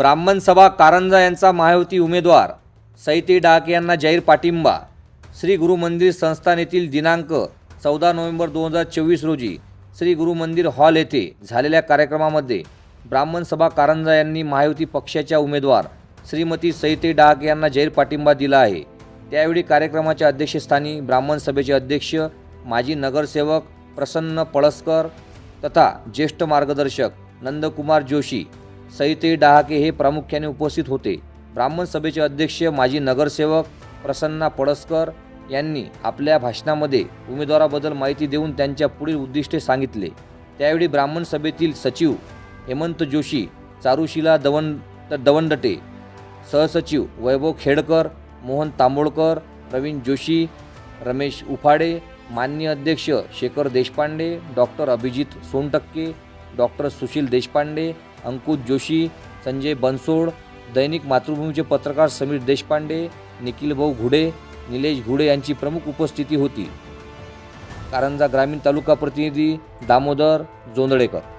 ब्राह्मण सभा कारंजा यांचा महायुती उमेदवार सैती डाके यांना जाहीर पाठिंबा. श्री गुरु मंदिर संस्थान येथील दिनांक चौदा नोव्हेंबर दोन हजार चोवीस रोजी श्री गुरु मंदिर हॉल येथे झालेल्या कार्यक्रमामध्ये ब्राह्मण सभा कारंजा यांनी महायुती पक्षाच्या उमेदवार श्रीमती सैते डाक यांना जाहीर पाठिंबा दिला आहे. त्यावेळी कार्यक्रमाच्या अध्यक्षस्थानी ब्राह्मण सभेचे अध्यक्ष माजी नगरसेवक प्रसन्न पळसकर तथा ज्येष्ठ मार्गदर्शक नंदकुमार जोशी सईते डहाके हे प्रामुख्याने उपस्थित होते. ब्राह्मण सभेचे अध्यक्ष माजी नगरसेवक प्रसन्ना पडसकर यांनी आपल्या भाषणामध्ये उमेदवाराबद्दल माहिती देऊन त्यांच्या पुढील उद्दिष्टे सांगितले. त्यावेळी ब्राह्मण सभेतील सचिव हेमंत जोशी चारुशिला दवं दवंडटे सहसचिव वैभव खेडकर मोहन तांबोळकर प्रवीण जोशी रमेश उफाडे मान्य अध्यक्ष शेखर देशपांडे डॉक्टर अभिजित सोनटक्के डॉक्टर सुशील देशपांडे अंकुश जोशी संजय बनसोड दैनिक मातृभूमीचे पत्रकार समीर देशपांडे निखिल भाऊ घुडे निलेश घुडे यांची प्रमुख उपस्थिती होती. कारंजा ग्रामीण तालुका प्रतिनिधी दामोदर जोंदळेकर